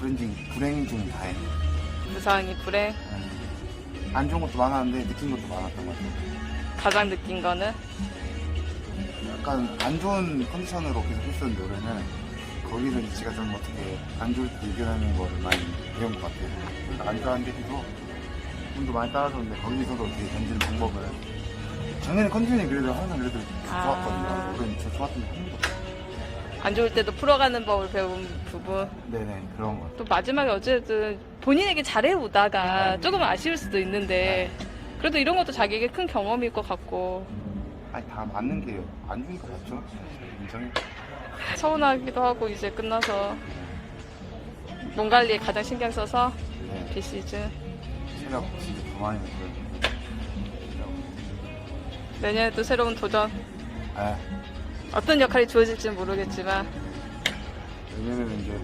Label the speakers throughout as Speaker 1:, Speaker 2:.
Speaker 1: 불행 중, 불행 중 다행.
Speaker 2: 무상이 불행.
Speaker 1: 음. 안 좋은 것도 많았는데 느낀 것도 많았던 것 같아요.
Speaker 2: 가장 느낀 거는
Speaker 1: 약간 안 좋은 컨디션으로 계속 했었는데 올해는 거기서 이제 제가 좀 어떻게 안 좋을 때 이겨내는 거를 많이 배운 것 같아요. 그러니까 안 좋아하는데 해도 좀더 많이 따라줬는데 거기서도 어떻게 던지는 방법을 작년에 컨디션이 그래도 항상 그래도
Speaker 2: 아.
Speaker 1: 좋았거든요. 올해는 저 좋았던 게한 번도 없어요.
Speaker 2: 안 좋을 때도 풀어가는 법을 배운 부분.
Speaker 1: 네네 그런 것.
Speaker 2: 또 마지막에 어쨌든 본인에게 잘해오다가 조금 아쉬울 수도 있는데 그래도 이런 것도 자기에게 큰 경험일 것 같고
Speaker 1: 아니 다 맞는 게안 좋은 거 맞죠? 인정해.
Speaker 2: 서운하기도 하고 이제 끝나서 몸 관리에 가장 신경 써서
Speaker 1: 네.
Speaker 2: 비시즌
Speaker 1: 체력 진짜 더 많이 늘고요.
Speaker 2: 내년에 또 새로운 도전
Speaker 1: 아,
Speaker 2: 어떤 역할이 주어질지는 모르겠지만
Speaker 1: 내년에는 이제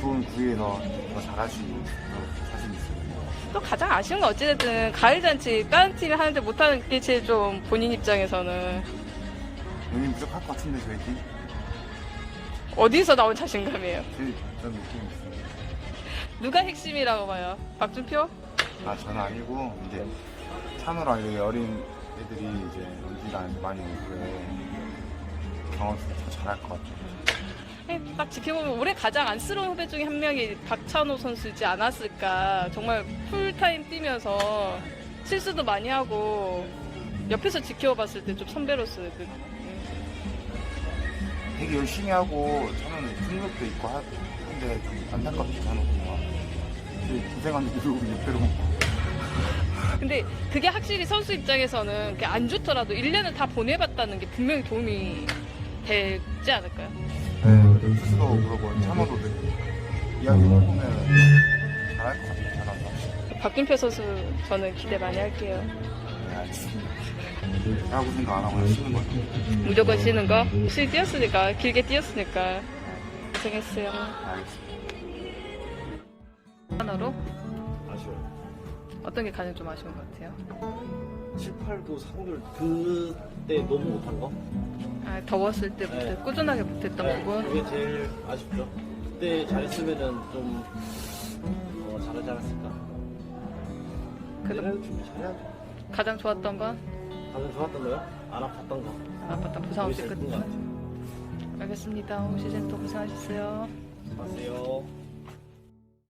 Speaker 1: 좋은 구위에서 더 잘할 수 있는 또 자신 있어요.
Speaker 2: 또 가장 아쉬운 건 어찌됐든 가을잔치 다른 팀이 하는데 못하는 게 제일 좀 본인 입장에서는
Speaker 1: 내년 무조건 할것 같은데 저희 팀?
Speaker 2: 어디서 나온 자신감이에요
Speaker 1: 제일 그런 느낌이 있어요.
Speaker 2: 누가 핵심이라고 봐요 박준표?
Speaker 1: 아 저는 아니고 이제 찬우랑 이제 어린 애들이 이제 연기가 많이 오고에 경험치를 더 잘할 것 같아요.
Speaker 2: 네, 딱 지켜보면 올해 가장 안쓰러운 후배 중에 한 명이 박찬호 선수이지 않았을까. 정말 풀타임 뛰면서 실수도 많이 하고 옆에서 지켜봤을 때 좀 선배로서 그,
Speaker 1: 되게 열심히 하고 찬우는 승력도 있고 하- 한데 좀 안타깝지 찬우가 되게 결국 6배로 먹고
Speaker 2: 근데 그게 확실히 선수 입장에서는 안 좋더라도 1년을 다 보내봤다는 게 분명히 도움이 되지 않을까요?
Speaker 1: 네, 투수도 그러고 찬우도 이야기 해보면 잘할 것 같아요. 잘한다.
Speaker 2: 박준표 선수 저는 기대 많이 할게요.
Speaker 1: 네, 알겠습니다. 라고 생각 안 하고 쉬는 거죠.
Speaker 2: 무조건 쉬는 거. 실 뛰었으니까, 길게 뛰었으니까. 고생했어요.
Speaker 1: 알겠습니다.
Speaker 2: 하나로
Speaker 3: 아쉬워요.
Speaker 2: 어떤 게 가장 좀 아쉬운 것 같아요?
Speaker 3: 7, 8도 상들 그때 너무 못한 거?
Speaker 2: 아, 더웠을 때부터
Speaker 3: 네.
Speaker 2: 꾸준하게 못했던
Speaker 3: 네,
Speaker 2: 부분.
Speaker 3: 그게 제일 아쉽죠. 그때 잘했으면은 좀 어, 잘하지 않았을까.
Speaker 2: 그래도
Speaker 3: 내년에도 준비 잘해야죠.
Speaker 2: 가장 좋았던 건
Speaker 3: 가장 좋았던 거요? 안 아팠던 거.
Speaker 2: 아팠던 부상 없이 끝.
Speaker 3: 큰것 같아요.
Speaker 2: 알겠습니다. 올 시즌 또 고생하셨어요.
Speaker 3: 안녕하세요.